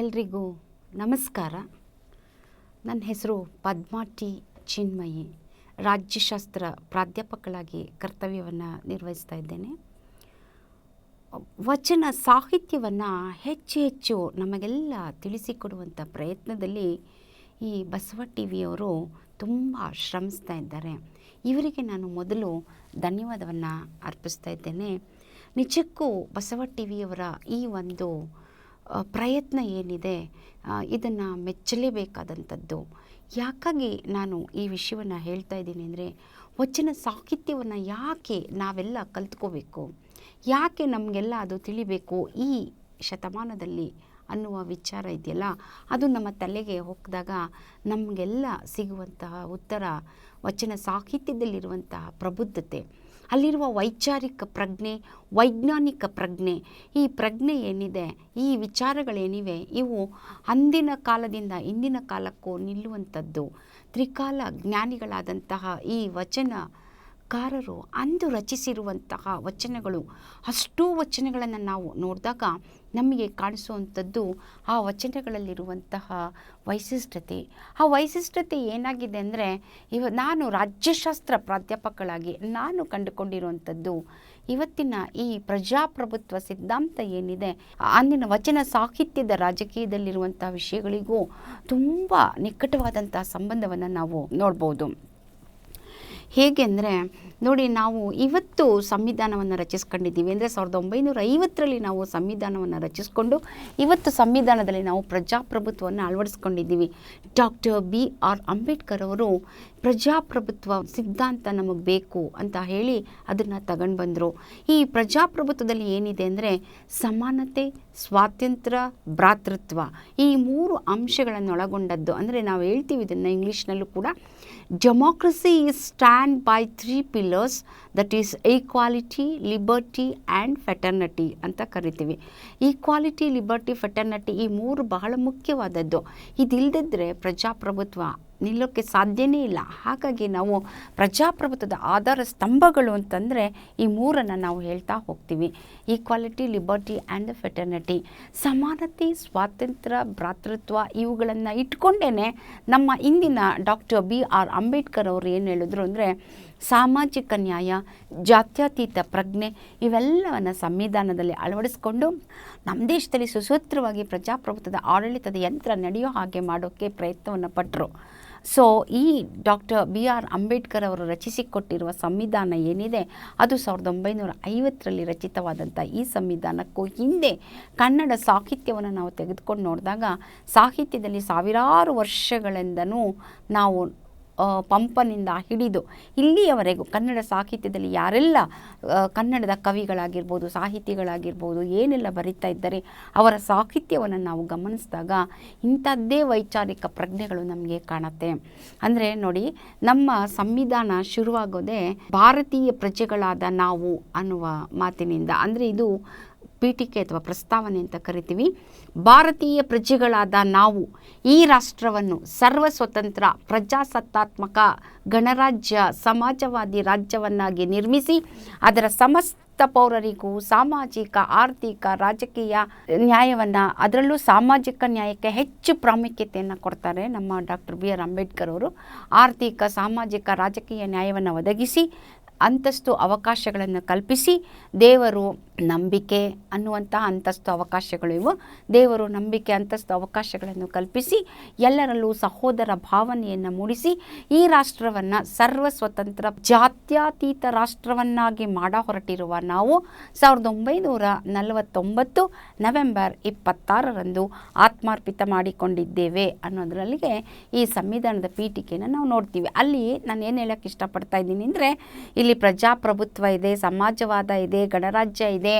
ಎಲ್ರಿಗೂ ನಮಸ್ಕಾರ. ನನ್ನ ಹೆಸರು ಪದ್ಮಾ ಟಿ. ಚಿನ್ಮಯಿ. ರಾಜ್ಯಶಾಸ್ತ್ರ ಪ್ರಾಧ್ಯಾಪಕಳಾಗಿ ಕರ್ತವ್ಯವನ್ನು ನಿರ್ವಹಿಸ್ತಾ ಇದ್ದೇನೆ. ವಚನ ಸಾಹಿತ್ಯವನ್ನು ಹೆಚ್ಚು ಹೆಚ್ಚು ನಮಗೆಲ್ಲ ತಿಳಿಸಿಕೊಡುವಂಥ ಪ್ರಯತ್ನದಲ್ಲಿ ಈ ಬಸವ ಟಿ ವಿಯವರು ತುಂಬ ಶ್ರಮಿಸ್ತಾ ಇದ್ದಾರೆ. ಇವರಿಗೆ ನಾನು ಮೊದಲು ಧನ್ಯವಾದವನ್ನು ಅರ್ಪಿಸ್ತಾ ಇದ್ದೇನೆ. ನಿಜಕ್ಕೂ ಬಸವ ಟಿ ವಿಯವರ ಈ ಒಂದು ಪ್ರಯತ್ನ ಏನಿದೆ ಇದನ್ನು ಮೆಚ್ಚಲೇಬೇಕಾದಂಥದ್ದು. ಯಾಕಾಗಿ ನಾನು ಈ ವಿಷಯವನ್ನು ಹೇಳ್ತಾ ಇದ್ದೀನಿ ಅಂದರೆ, ವಚನ ಸಾಹಿತ್ಯವನ್ನು ಯಾಕೆ ನಾವೆಲ್ಲ ಕಲ್ತ್ಕೋಬೇಕು? ಯಾಕೆ ನಮಗೆಲ್ಲ ಅದು ತಿಳಿಬೇಕು? ಈ ಶತಮಾನದಲ್ಲಿ ಅನ್ನುವ ವಿಚಾರ ಇದೆಯಲ್ಲ, ಅದು ನಮ್ಮ ತಲೆಗೆ ಹೊಕ್ಕಿದಾಗ ನಮಗೆಲ್ಲ ಸಿಗುವಂತಹ ಉತ್ತರ ವಚನ ಸಾಹಿತ್ಯದಲ್ಲಿರುವಂತಹ ಪ್ರಬುದ್ಧತೆ. ಅಲ್ಲಿರುವ ವೈಚಾರಿಕ ಪ್ರಜ್ಞೆ, ವೈಜ್ಞಾನಿಕ ಪ್ರಜ್ಞೆ. ಈ ಪ್ರಜ್ಞೆ ಏನಿದೆ, ಈ ವಿಚಾರಗಳೇನಿವೆ, ಇವು ಅಂದಿನ ಕಾಲದಿಂದ ಇಂದಿನ ಕಾಲಕ್ಕೂ ನಿಲ್ಲುವಂಥದ್ದು. ತ್ರಿಕಾಲ ಜ್ಞಾನಿಗಳಾದಂತಹ ಈ ವಚನಕಾರರು ಅಂದು ರಚಿಸಿರುವಂತಹ ವಚನಗಳು, ಅಷ್ಟೂ ವಚನಗಳನ್ನು ನಾವು ನೋಡಿದಾಗ ನಮಗೆ ಕಾಣಿಸುವಂಥದ್ದು ಆ ವಚನಗಳಲ್ಲಿರುವಂತಹ ವೈಶಿಷ್ಟ್ಯತೆ. ಆ ವೈಶಿಷ್ಟ್ಯತೆ ಏನಾಗಿದೆ ಅಂದರೆ, ಇವ, ನಾನು ರಾಜ್ಯಶಾಸ್ತ್ರ ಪ್ರಾಧ್ಯಾಪಕಳಾಗಿ ನಾನು ಕಂಡುಕೊಂಡಿರುವಂಥದ್ದು ಇವತ್ತಿನ ಈ ಪ್ರಜಾಪ್ರಭುತ್ವ ಸಿದ್ಧಾಂತ ಏನಿದೆ, ಅಂದಿನ ವಚನ ಸಾಹಿತ್ಯದ ರಾಜಕೀಯದಲ್ಲಿರುವಂಥ ವಿಷಯಗಳಿಗೂ ತುಂಬ ನಿಕಟವಾದಂತಹ ಸಂಬಂಧವನ್ನು ನಾವು ನೋಡ್ಬೋದು. ಹೇಗೆ ಅಂದರೆ ನೋಡಿ ನಾವು ಇವತ್ತು ಸಂವಿಧಾನವನ್ನು ರಚಿಸ್ಕೊಂಡಿದ್ದೀವಿ. ಅಂದರೆ ಸಾವಿರದ ಒಂಬೈನೂರ ಐವತ್ತರಲ್ಲಿ ನಾವು ಸಂವಿಧಾನವನ್ನು ರಚಿಸ್ಕೊಂಡು, ಇವತ್ತು ಸಂವಿಧಾನದಲ್ಲಿ ನಾವು ಪ್ರಜಾಪ್ರಭುತ್ವವನ್ನು ಅಳವಡಿಸ್ಕೊಂಡಿದ್ದೀವಿ. ಡಾಕ್ಟರ್ ಬಿ ಆರ್ ಅಂಬೇಡ್ಕರ್ ಅವರು ಪ್ರಜಾಪ್ರಭುತ್ವ ಸಿದ್ಧಾಂತ ನಮಗೆ ಬೇಕು ಅಂತ ಹೇಳಿ ಅದನ್ನು ತಗೊಂಡು ಬಂದರು. ಈ ಪ್ರಜಾಪ್ರಭುತ್ವದಲ್ಲಿ ಏನಿದೆ ಅಂದರೆ ಸಮಾನತೆ, ಸ್ವಾತಂತ್ರ್ಯ, ಭ್ರಾತೃತ್ವ ಈ ಮೂರು ಅಂಶಗಳನ್ನು ಒಳಗೊಂಡದ್ದು ಅಂದರೆ ನಾವು ಹೇಳ್ತೀವಿ ಇದನ್ನು ಇಂಗ್ಲೀಷ್ನಲ್ಲೂ ಕೂಡ. Democracy is stand by three pillars that is equality liberty and fraternity ಅಂತ ಕರಿತೀವಿ. ಈಕ್ವಾಲಿಟಿ ಲಿಬರ್ಟಿ ಫೆಟರ್ನಿಟಿ ಈ ಮೂರು ಬಹಳ ಮುಖ್ಯವಾದದ್ದು. ಇದಿಲ್ಲದಿದ್ದರೆ ಪ್ರಜಾಪ್ರಭುತ್ವ ನಿಲ್ಲೋಕ್ಕೆ ಸಾಧ್ಯನೇ ಇಲ್ಲ. ಹಾಗಾಗಿ ನಾವು ಪ್ರಜಾಪ್ರಭುತ್ವದ ಆಧಾರ ಸ್ತಂಭಗಳು ಅಂತಂದರೆ ಈ ಮೂರನ್ನು ನಾವು ಹೇಳ್ತಾ ಹೋಗ್ತೀವಿ. ಈಕ್ವಾಲಿಟಿ ಲಿಬರ್ಟಿ ಆ್ಯಂಡ್ ಫೆಟರ್ನಿಟಿ ಸಮಾನತೆ, ಸ್ವಾತಂತ್ರ್ಯ, ಭ್ರಾತೃತ್ವ ಇವುಗಳನ್ನು ಇಟ್ಕೊಂಡೇ ನಮ್ಮ ಇಂದಿನ ಡಾಕ್ಟರ್ ಬಿ ಆರ್ ಅಂಬೇಡ್ಕರ್ ಅವರು ಏನು ಹೇಳಿದ್ರು ಅಂದರೆ ಸಾಮಾಜಿಕ ನ್ಯಾಯ, ಜಾತ್ಯತೀತ ಪ್ರಜ್ಞೆ ಇವೆಲ್ಲವನ್ನು ಸಂವಿಧಾನದಲ್ಲಿ ಅಳವಡಿಸ್ಕೊಂಡು ನಮ್ಮ ದೇಶದಲ್ಲಿ ಸುಸೂತ್ರವಾಗಿ ಪ್ರಜಾಪ್ರಭುತ್ವದ ಆಡಳಿತದ ಯಂತ್ರ ನಡೆಯೋ ಹಾಗೆ ಮಾಡೋಕ್ಕೆ ಪ್ರಯತ್ನವನ್ನು ಪಟ್ಟರು ಸೊ ಈ ಡಾಕ್ಟರ್ ಬಿ ಆರ್ ಅಂಬೇಡ್ಕರ್ ಅವರು ರಚಿಸಿಕೊಟ್ಟಿರುವ ಸಂವಿಧಾನ ಏನಿದೆ, ಅದು ಸಾವಿರದ ಒಂಬೈನೂರ ಐವತ್ತರಲ್ಲಿ ರಚಿತವಾದಂಥ ಈ ಸಂವಿಧಾನಕ್ಕೂ ಹಿಂದೆ ಕನ್ನಡ ಸಾಹಿತ್ಯವನ್ನು ನಾವು ತೆಗೆದುಕೊಂಡು ನೋಡಿದಾಗ, ಸಾಹಿತ್ಯದಲ್ಲಿ ಸಾವಿರಾರು ವರ್ಷಗಳಿಂದನೂ ನಾವು ಪಂಪನಿಂದ ಹಿಡಿದು ಇಲ್ಲಿಯವರೆಗೂ ಕನ್ನಡ ಸಾಹಿತ್ಯದಲ್ಲಿ ಯಾರೆಲ್ಲ ಕನ್ನಡದ ಕವಿಗಳಾಗಿರ್ಬೋದು, ಸಾಹಿತಿಗಳಾಗಿರ್ಬೋದು ಏನೆಲ್ಲ ಬರಿತಾ ಇದ್ದಾರೆ, ಅವರ ಸಾಹಿತ್ಯವನ್ನು ನಾವು ಗಮನಿಸಿದಾಗ ಇಂಥದ್ದೇ ವೈಚಾರಿಕ ಪ್ರಜ್ಞೆಗಳು ನಮಗೆ ಕಾಣುತ್ತೆ. ಅಂದರೆ ನೋಡಿ, ನಮ್ಮ ಸಂವಿಧಾನ ಶುರುವಾಗೋದೇ ಭಾರತೀಯ ಪ್ರಜೆಗಳಾದ ನಾವು ಅನ್ನುವ ಮಾತಿನಿಂದ. ಅಂದರೆ ಇದು ಪೀಠಿಕೆ ಅಥವಾ ಪ್ರಸ್ತಾವನೆ ಅಂತ ಕರಿತೀವಿ. ಭಾರತೀಯ ಪ್ರಜೆಗಳಾದ ನಾವು ಈ ರಾಷ್ಟ್ರವನ್ನು ಸರ್ವ ಸ್ವತಂತ್ರ, ಪ್ರಜಾಸತ್ತಾತ್ಮಕ, ಗಣರಾಜ್ಯ, ಸಮಾಜವಾದಿ ರಾಜ್ಯವನ್ನಾಗಿ ನಿರ್ಮಿಸಿ, ಅದರ ಸಮಸ್ತ ಪೌರರಿಗೂ ಸಾಮಾಜಿಕ, ಆರ್ಥಿಕ, ರಾಜಕೀಯ ನ್ಯಾಯವನ್ನು, ಅದರಲ್ಲೂ ಸಾಮಾಜಿಕ ನ್ಯಾಯಕ್ಕೆ ಹೆಚ್ಚು ಪ್ರಾಮುಖ್ಯತೆಯನ್ನು ಕೊಡ್ತಾರೆ ನಮ್ಮ ಡಾಕ್ಟರ್ ಬಿ ಆರ್ ಅಂಬೇಡ್ಕರ್ ಅವರು. ಆರ್ಥಿಕ, ಸಾಮಾಜಿಕ, ರಾಜಕೀಯ ನ್ಯಾಯವನ್ನು ಒದಗಿಸಿ ಅಂತಸ್ತು ಅವಕಾಶಗಳನ್ನು ಕಲ್ಪಿಸಿ ದೇವರು ನಂಬಿಕೆ ಅನ್ನುವಂತಹ ಅಂತಸ್ತು ಅವಕಾಶಗಳು ಇವು. ದೇವರು ನಂಬಿಕೆ, ಅಂತಸ್ತು ಅವಕಾಶಗಳನ್ನು ಕಲ್ಪಿಸಿ ಎಲ್ಲರಲ್ಲೂ ಸಹೋದರ ಭಾವನೆಯನ್ನು ಮೂಡಿಸಿ ಈ ರಾಷ್ಟ್ರವನ್ನು ಸರ್ವ ಸ್ವತಂತ್ರ ಜಾತ್ಯತೀತ ರಾಷ್ಟ್ರವನ್ನಾಗಿ ಮಾಡ ಹೊರಟಿರುವ ನಾವು ಸಾವಿರದ ಒಂಬೈನೂರ ನಲವತ್ತೊಂಬತ್ತು ನವೆಂಬರ್ ಇಪ್ಪತ್ತಾರರಂದು ಆತ್ಮಾರ್ಪಿತ ಮಾಡಿಕೊಂಡಿದ್ದೇವೆ ಅನ್ನೋದರಲ್ಲಿಗೆ ಈ ಸಂವಿಧಾನದ ಪೀಠಿಕೆಯನ್ನು ನಾವು ನೋಡ್ತೀವಿ. ಅಲ್ಲಿ ನಾನು ಏನು ಹೇಳಕ್ಕೆ ಇಷ್ಟಪಡ್ತಾ ಇದ್ದೀನಿ ಅಂದರೆ ಇಲ್ಲಿ ಪ್ರಜಾಪ್ರಭುತ್ವ ಇದೆ, ಸಮಾಜವಾದ ಇದೆ, ಗಣರಾಜ್ಯ ಇದೆ.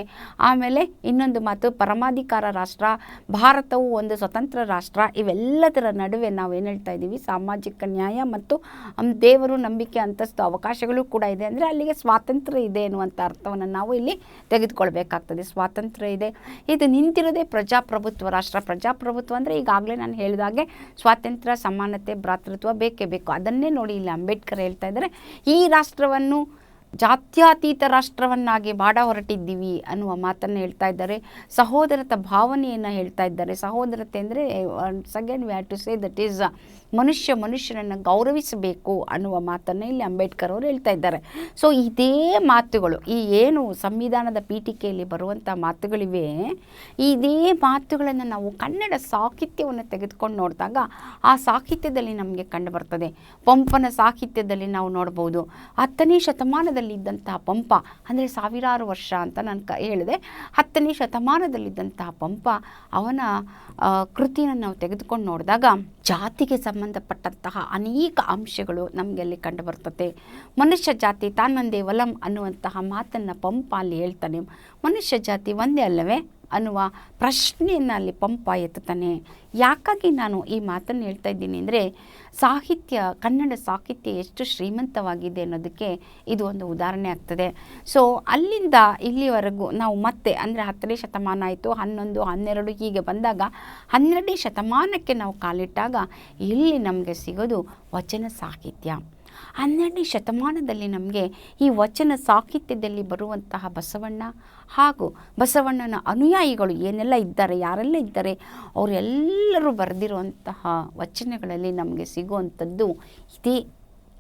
ಆಮೇಲೆ ಇನ್ನೊಂದು ಮಾತು, ಪರಮಾಧಿಕಾರ ರಾಷ್ಟ್ರ, ಭಾರತವು ಒಂದು ಸ್ವತಂತ್ರ ರಾಷ್ಟ್ರ. ಇವೆಲ್ಲದರ ನಡುವೆ ನಾವು ಏನು ಹೇಳ್ತಾ ಇದ್ದೀವಿ? ಸಾಮಾಜಿಕ ನ್ಯಾಯ ಮತ್ತು ದೇವರು ನಂಬಿಕೆ ಅಂತಸ್ತು ಅವಕಾಶಗಳು ಕೂಡ ಇದೆ. ಅಂದರೆ ಅಲ್ಲಿಗೆ ಸ್ವಾತಂತ್ರ್ಯ ಇದೆ ಎನ್ನುವಂಥ ಅರ್ಥವನ್ನು ನಾವು ಇಲ್ಲಿ ತೆಗೆದುಕೊಳ್ಬೇಕಾಗ್ತದೆ. ಸ್ವಾತಂತ್ರ್ಯ ಇದೆ. ಇದು ನಿಂತಿರೋದೇ ಪ್ರಜಾಪ್ರಭುತ್ವ ರಾಷ್ಟ್ರ. ಪ್ರಜಾಪ್ರಭುತ್ವ ಅಂದರೆ ಈಗಾಗಲೇ ನಾನು ಹೇಳಿದಾಗೆ ಸ್ವಾತಂತ್ರ್ಯ, ಸಮಾನತೆ, ಭ್ರಾತೃತ್ವ ಬೇಕೇ ಬೇಕು. ಅದನ್ನೇ ನೋಡಿ ಇಲ್ಲಿ ಅಂಬೇಡ್ಕರ್ ಹೇಳ್ತಾ ಇದ್ದಾರೆ. ಈ ರಾಷ್ಟ್ರವನ್ನು ಜಾತ್ಯತೀತ ರಾಷ್ಟ್ರವನ್ನಾಗಿ ಬಾಡ ಹೊರಟಿದ್ದೀವಿ ಅನ್ನುವ ಮಾತನ್ನು ಹೇಳ್ತಾ ಇದ್ದಾರೆ. ಸಹೋದರತ ಭಾವನೆಯನ್ನು ಹೇಳ್ತಾ ಇದ್ದಾರೆ. ಸಹೋದರತೆ ಅಂದರೆ second what to say that is ಮನುಷ್ಯ ಮನುಷ್ಯನನ್ನು ಗೌರವಿಸಬೇಕು ಅನ್ನುವ ಮಾತನ್ನು ಇಲ್ಲಿ ಅಂಬೇಡ್ಕರ್ ಅವರು ಹೇಳ್ತಾ ಇದ್ದಾರೆ. ಸೊ ಇದೇ ಮಾತುಗಳು, ಈ ಏನು ಸಂವಿಧಾನದ ಪೀಠಿಕೆಯಲ್ಲಿ ಬರುವಂಥ ಮಾತುಗಳಿವೆ, ಇದೇ ಮಾತುಗಳನ್ನು ನಾವು ಕನ್ನಡ ಸಾಹಿತ್ಯವನ್ನು ತೆಗೆದುಕೊಂಡು ನೋಡಿದಾಗ ಆ ಸಾಹಿತ್ಯದಲ್ಲಿ ನಮಗೆ ಕಂಡು ಬರ್ತದೆ ಪಂಪನ ಸಾಹಿತ್ಯದಲ್ಲಿ ನಾವು ನೋಡ್ಬೋದು. ಹತ್ತನೇ ಶತಮಾನದಲ್ಲಿ ಇದ್ದಂತಹ ಪಂಪ, ಅಂದರೆ ಸಾವಿರಾರು ವರ್ಷ ಅಂತ ನಾನು ಕ ಹೇಳಿದೆ. ಹತ್ತನೇ ಶತಮಾನದಲ್ಲಿದ್ದಂತಹ ಪಂಪ, ಅವನ ಕೃತಿಯನ್ನು ನಾವು ತೆಗೆದುಕೊಂಡು ನೋಡಿದಾಗ ಜಾತಿಗೆ ಸಂಬಂಧಪಟ್ಟಂತಹ ಅನೇಕ ಅಂಶಗಳು ನಮಗೆ ಅಲ್ಲಿ ಕಂಡು ಬರ್ತದೆ. ಮನುಷ್ಯ ಜಾತಿ ತಾನೊಂದೇ ವಲಂ ಅನ್ನುವಂತಹ ಮಾತನ್ನು ಪಂಪ ಅಲ್ಲಿ ಹೇಳ್ತಾನೆ. ಮನುಷ್ಯ ಜಾತಿ ಒಂದೇ ಅಲ್ಲವೇ? ಅನ್ನುವ ಪ್ರಶ್ನೆಯನ್ನು ಅಲ್ಲಿ ಪಂಪ ಎತ್ತುತ್ತಾನೆ. ಯಾಕಾಗಿ ನಾನು ಈ ಮಾತನ್ನು ಹೇಳ್ತಾ ಇದ್ದೀನಿ ಅಂದರೆ, ಸಾಹಿತ್ಯ, ಕನ್ನಡ ಸಾಹಿತ್ಯ ಎಷ್ಟು ಶ್ರೀಮಂತವಾಗಿದೆ ಅನ್ನೋದಕ್ಕೆ ಇದು ಒಂದು ಉದಾಹರಣೆ ಆಗ್ತದೆ. ಸೊ ಅಲ್ಲಿಂದ ಇಲ್ಲಿವರೆಗೂ ನಾವು ಮತ್ತೆ, ಅಂದರೆ ಹತ್ತನೇ ಶತಮಾನ ಆಯಿತು, ಹನ್ನೊಂದು, ಹನ್ನೆರಡು ಹೀಗೆ ಬಂದಾಗ ಹನ್ನೆರಡನೇ ಶತಮಾನಕ್ಕೆ ನಾವು ಕಾಲಿಟ್ಟಾಗ, ಇಲ್ಲಿ ನಮಗೆ ಸಿಗೋದು ವಚನ ಸಾಹಿತ್ಯ. ಹನ್ನೆರಡನೇ ಶತಮಾನದಲ್ಲಿ ನಮಗೆ ಈ ವಚನ ಸಾಹಿತ್ಯದಲ್ಲಿ ಬರುವಂತಹ ಬಸವಣ್ಣ ಹಾಗೂ ಬಸವಣ್ಣನ ಅನುಯಾಯಿಗಳು ಏನೆಲ್ಲ ಇದ್ದಾರೆ, ಯಾರೆಲ್ಲ ಇದ್ದಾರೆ, ಅವರೆಲ್ಲರೂ ಬರೆದಿರುವಂತಹ ವಚನಗಳಲ್ಲಿ ನಮಗೆ ಸಿಗುವಂಥದ್ದು ಇದೇ.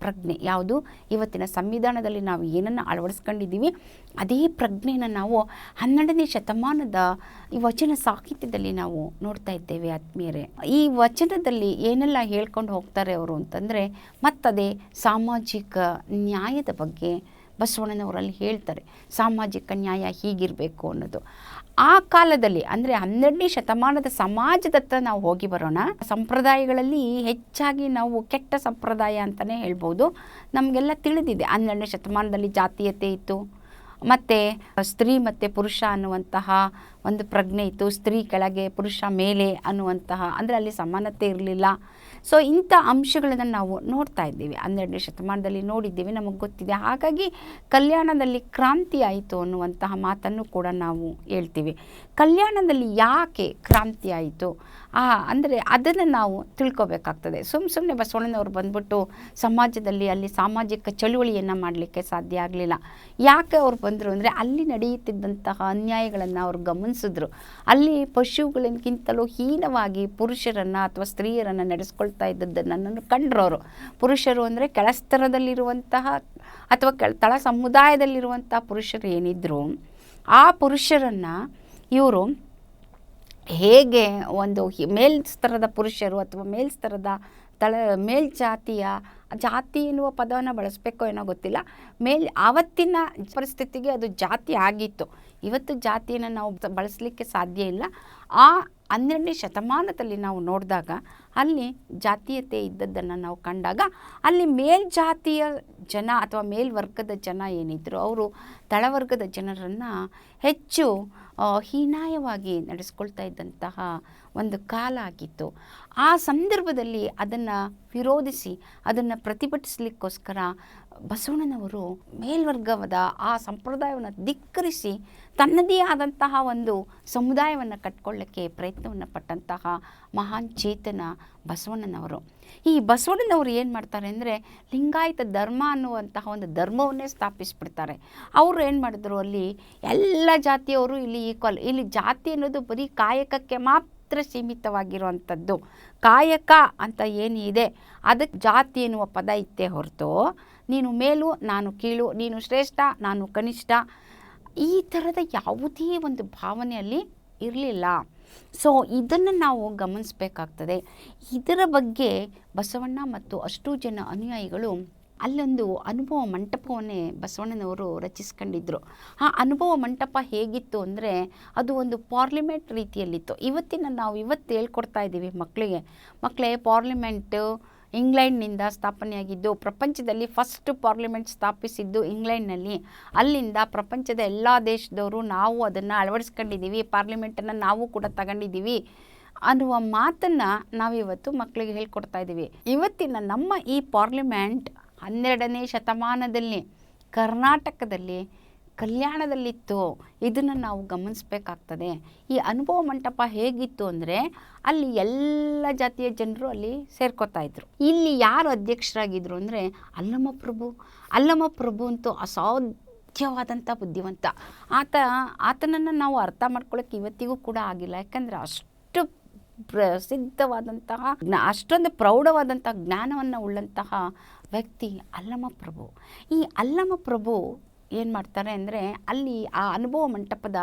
ಪ್ರಜ್ಞೆ. ಯಾವುದು? ಇವತ್ತಿನ ಸಂವಿಧಾನದಲ್ಲಿ ನಾವು ಏನನ್ನು ಅಳವಡಿಸ್ಕೊಂಡಿದ್ದೀವಿ, ಅದೇ ಪ್ರಜ್ಞೆಯನ್ನು ನಾವು ಹನ್ನೆರಡನೇ ಶತಮಾನದ ಈ ವಚನ ಸಾಹಿತ್ಯದಲ್ಲಿ ನಾವು ನೋಡ್ತಾ ಇದ್ದೇವೆ ಆತ್ಮೀಯರೇ. ಈ ವಚನದಲ್ಲಿ ಏನೆಲ್ಲ ಹೇಳ್ಕೊಂಡು ಹೋಗ್ತಾರೆ ಅವರು ಅಂತಂದರೆ, ಮತ್ತದೇ ಸಾಮಾಜಿಕ ನ್ಯಾಯದ ಬಗ್ಗೆ ಬಸವಣ್ಣನವರಲ್ಲಿ ಹೇಳ್ತಾರೆ. ಸಾಮಾಜಿಕ ನ್ಯಾಯ ಹೀಗಿರಬೇಕು ಅನ್ನೋದು. ಆ ಕಾಲದಲ್ಲಿ, ಅಂದರೆ ಹನ್ನೆರಡನೇ ಶತಮಾನದ ಸಮಾಜದತ್ತ ನಾವು ಹೋಗಿ ಬರೋಣ, ಸಂಪ್ರದಾಯಗಳಲ್ಲಿ ಹೆಚ್ಚಾಗಿ ನಾವು ಕೆಟ್ಟ ಸಂಪ್ರದಾಯ ಅಂತಲೇ ಹೇಳ್ಬೋದು. ನಮಗೆಲ್ಲ ತಿಳಿದಿದೆ, ಹನ್ನೆರಡನೇ ಶತಮಾನದಲ್ಲಿ ಜಾತೀಯತೆ ಇತ್ತು, ಮತ್ತು ಸ್ತ್ರೀ ಮತ್ತು ಪುರುಷ ಅನ್ನುವಂತಹ ಒಂದು ಪ್ರಜ್ಞೆ ಇತ್ತು. ಸ್ತ್ರೀ ಕೆಳಗೆ ಪುರುಷ ಮೇಲೆ ಅನ್ನುವಂತಹ, ಅಂದರೆ ಅಲ್ಲಿ ಸಮಾನತೆ ಇರಲಿಲ್ಲ. ಸೊ ಇಂಥ ಅಂಶಗಳನ್ನು ನಾವು ನೋಡ್ತಾ ಇದ್ದೀವಿ. ಹನ್ನೆರಡನೇ ಶತಮಾನದಲ್ಲಿ ನೋಡಿದ್ದೀವಿ, ನಮಗೆ ಗೊತ್ತಿದೆ. ಹಾಗಾಗಿ ಕಲ್ಯಾಣದಲ್ಲಿ ಕ್ರಾಂತಿ ಆಯಿತು ಅನ್ನುವಂತಹ ಮಾತನ್ನು ಕೂಡ ನಾವು ಹೇಳ್ತೀವಿ. ಕಲ್ಯಾಣದಲ್ಲಿ ಯಾಕೆ ಕ್ರಾಂತಿ ಆಯಿತು? ಆ, ಅಂದರೆ ಅದನ್ನು ನಾವು ತಿಳ್ಕೊಬೇಕಾಗ್ತದೆ. ಸುಮ್ಮ ಸುಮ್ಮನೆ ಬಸವಣ್ಣನವರು ಬಂದ್ಬಿಟ್ಟು ಸಮಾಜದಲ್ಲಿ ಅಲ್ಲಿ ಸಾಮಾಜಿಕ ಚಳುವಳಿಯನ್ನು ಮಾಡಲಿಕ್ಕೆ ಸಾಧ್ಯ ಆಗಲಿಲ್ಲ. ಯಾಕೆ ಅವ್ರು ಬಂದರು ಅಂದರೆ ಅಲ್ಲಿ ನಡೆಯುತ್ತಿದ್ದಂತಹ ಅನ್ಯಾಯಗಳನ್ನು ಅವ್ರು ಗಮನಿಸಿದ್ರು. ಅಲ್ಲಿ ಪಶುಗಳಿಗಿಂತಲೂ ಹೀನವಾಗಿ ಪುರುಷರನ್ನು ಅಥವಾ ಸ್ತ್ರೀಯರನ್ನು ನಡೆಸ್ಕೊಳ್ತಾ ಇದ್ದದ್ದನ್ನು ನನ್ನನ್ನು ಅವರು ಪುರುಷರು ಅಂದರೆ ಕೆಳಸ್ತರದಲ್ಲಿರುವಂತಹ ಅಥವಾ ಕೆಳ, ತಳ ಸಮುದಾಯದಲ್ಲಿರುವಂತಹ ಪುರುಷರು ಏನಿದ್ದರು ಆ ಪುರುಷರನ್ನು ಇವರು ಹೇಗೆ ಒಂದು ಮೇಲ್ಸ್ತರದ ಪುರುಷರು ಅಥವಾ ಮೇಲ್ಸ್ತರದ ತಳ, ಮೇಲ್ಜಾತಿಯ ಜಾತಿ ಎನ್ನುವ ಪದವನ್ನು ಬಳಸಬೇಕೋ ಏನೋ ಗೊತ್ತಿಲ್ಲ. ಮೇಲ್, ಆವತ್ತಿನ ಪರಿಸ್ಥಿತಿಗೆ ಅದು ಜಾತಿ ಆಗಿತ್ತು. ಇವತ್ತು ಜಾತಿಯನ್ನು ನಾವು ಬಳಸಲಿಕ್ಕೆ ಸಾಧ್ಯ ಇಲ್ಲ. ಆ ಹನ್ನೆರಡನೇ ಶತಮಾನದಲ್ಲಿ ನಾವು ನೋಡಿದಾಗ ಅಲ್ಲಿ ಜಾತೀಯತೆ ಇದ್ದದ್ದನ್ನು ನಾವು ಕಂಡಾಗ ಅಲ್ಲಿ ಮೇಲ್ಜಾತಿಯ ಜನ ಅಥವಾ ಮೇಲ್ವರ್ಗದ ಜನ ಏನಿದ್ರು, ಅವರು ತಳವರ್ಗದ ಜನರನ್ನು ಹೆಚ್ಚು ಹೀನಾಯವಾಗಿ ನಡೆಸ್ಕೊಳ್ತಾ ಇದ್ದಂತಹ ಒಂದು ಕಾಲ ಆಗಿತ್ತು. ಆ ಸಂದರ್ಭದಲ್ಲಿ ಅದನ್ನು ವಿರೋಧಿಸಿ, ಅದನ್ನು ಪ್ರತಿಭಟಿಸಲಿಕ್ಕೋಸ್ಕರ ಬಸವಣ್ಣನವರು ಮೇಲ್ವರ್ಗವಾದ ಆ ಸಂಪ್ರದಾಯವನ್ನು ಧಿಕ್ಕರಿಸಿ ತನ್ನದೇ ಆದಂತಹ ಒಂದು ಸಮುದಾಯವನ್ನು ಕಟ್ಕೊಳ್ಳೋಕ್ಕೆ ಪ್ರಯತ್ನವನ್ನು ಪಟ್ಟಂತಹ ಮಹಾನ್ ಚೇತನ ಬಸವಣ್ಣನವರು. ಈ ಬಸವಣ್ಣನವರು ಏನು ಮಾಡ್ತಾರೆ ಅಂದರೆ ಲಿಂಗಾಯತ ಧರ್ಮ ಅನ್ನುವಂತಹ ಒಂದು ಧರ್ಮವನ್ನೇ ಸ್ಥಾಪಿಸಿಬಿಡ್ತಾರೆ. ಅವರು ಏನು ಮಾಡಿದ್ರು ಅಲ್ಲಿ ಎಲ್ಲ ಜಾತಿಯವರು ಇಲ್ಲಿ ಈಕ್ವಲ್ ಇಲ್ಲಿ ಜಾತಿ ಅನ್ನೋದು ಬರೀ ಕಾಯಕಕ್ಕೆ ಮಾತ್ರ ಸೀಮಿತವಾಗಿರುವಂಥದ್ದು. ಕಾಯಕ ಅಂತ ಏನಿದೆ ಅದಕ್ಕೆ ಜಾತಿ ಎನ್ನುವ ಪದ ಇತ್ತೇ ಹೊರತು, ನೀನು ಮೇಲು, ನಾನು ಕೀಳು, ನೀನು ಶ್ರೇಷ್ಠ, ನಾನು ಕನಿಷ್ಠ ಈ ಥರದ ಯಾವುದೇ ಒಂದು ಭಾವನೆಯಲ್ಲಿ ಇರಲಿಲ್ಲ. ಸೊ ಇದನ್ನು ನಾವು ಗಮನಿಸಬೇಕಾಗ್ತದೆ. ಇದರ ಬಗ್ಗೆ ಬಸವಣ್ಣ ಮತ್ತು ಅಷ್ಟು ಜನ ಅನುಯಾಯಿಗಳು ಅಲ್ಲೊಂದು ಅನುಭವ ಮಂಟಪವನ್ನೇ ಬಸವಣ್ಣನವರು ರಚಿಸ್ಕೊಂಡಿದ್ರು. ಆ ಅನುಭವ ಮಂಟಪ ಹೇಗಿತ್ತು ಅಂದರೆ ಅದು ಒಂದು ಪಾರ್ಲಿಮೆಂಟ್ ರೀತಿಯಲ್ಲಿತ್ತು. ಇವತ್ತಿನ ನಾವು ಇವತ್ತು ಹೇಳ್ಕೊಡ್ತಾ ಇದ್ದೀವಿ ಮಕ್ಕಳಿಗೆ ಮಕ್ಕಳೇ ಪಾರ್ಲಿಮೆಂಟು ಇಂಗ್ಲೆಂಡ್ನಿಂದ ಸ್ಥಾಪನೆಯಾಗಿದ್ದು, ಪ್ರಪಂಚದಲ್ಲಿ ಫಸ್ಟ್ ಪಾರ್ಲಿಮೆಂಟ್ ಸ್ಥಾಪಿಸಿದ್ದು ಇಂಗ್ಲೆಂಡ್ನಲ್ಲಿ. ಅಲ್ಲಿಂದ ಪ್ರಪಂಚದ ಎಲ್ಲ ದೇಶದವರು ನಾವು ಅದನ್ನು ಅಳವಡಿಸ್ಕೊಂಡಿದ್ದೀವಿ, ಪಾರ್ಲಿಮೆಂಟನ್ನು ನಾವು ಕೂಡ ತಗೊಂಡಿದ್ದೀವಿ ಅನ್ನುವ ಮಾತನ್ನು ನಾವಿವತ್ತು ಮಕ್ಕಳಿಗೆ ಹೇಳ್ಕೊಡ್ತಾ ಇದ್ದೀವಿ. ಇವತ್ತಿನ ನಮ್ಮ ಈ ಪಾರ್ಲಿಮೆಂಟ್ ಹನ್ನೆರಡನೇ ಶತಮಾನದಲ್ಲಿ ಕರ್ನಾಟಕದಲ್ಲಿ ಕಲ್ಯಾಣದಲ್ಲಿತ್ತು, ಇದನ್ನು ನಾವು ಗಮನಿಸಬೇಕಾಗ್ತದೆ. ಈ ಅನುಭವ ಮಂಟಪ ಹೇಗಿತ್ತು ಅಂದರೆ, ಅಲ್ಲಿ ಎಲ್ಲ ಜಾತಿಯ ಜನರು ಅಲ್ಲಿ ಸೇರ್ಕೋತಾ ಇದ್ರು. ಇಲ್ಲಿ ಯಾರು ಅಧ್ಯಕ್ಷರಾಗಿದ್ದರು ಅಂದರೆ, ಅಲ್ಲಮ್ಮ ಪ್ರಭು. ಅಲ್ಲಮ್ಮ ಪ್ರಭು ಅಂತೂ ಅಸಾಧ್ಯವಾದಂಥ ಬುದ್ಧಿವಂತ. ಆತ, ಆತನನ್ನು ನಾವು ಅರ್ಥ ಮಾಡ್ಕೊಳ್ಳೋಕೆ ಇವತ್ತಿಗೂ ಕೂಡ ಆಗಿಲ್ಲ. ಯಾಕಂದರೆ ಅಷ್ಟು ಪ್ರಸಿದ್ಧವಾದಂತಹ ಅಷ್ಟೊಂದು ಪ್ರೌಢವಾದಂಥ ಜ್ಞಾನವನ್ನು ಉಳ್ಳಂತಹ ವ್ಯಕ್ತಿ ಅಲ್ಲಮ ಪ್ರಭು. ಈ ಅಲ್ಲಮ ಪ್ರಭು ಏನು ಮಾಡ್ತಾರೆ ಅಂದರೆ ಅಲ್ಲಿ ಆ ಅನುಭವ ಮಂಟಪದ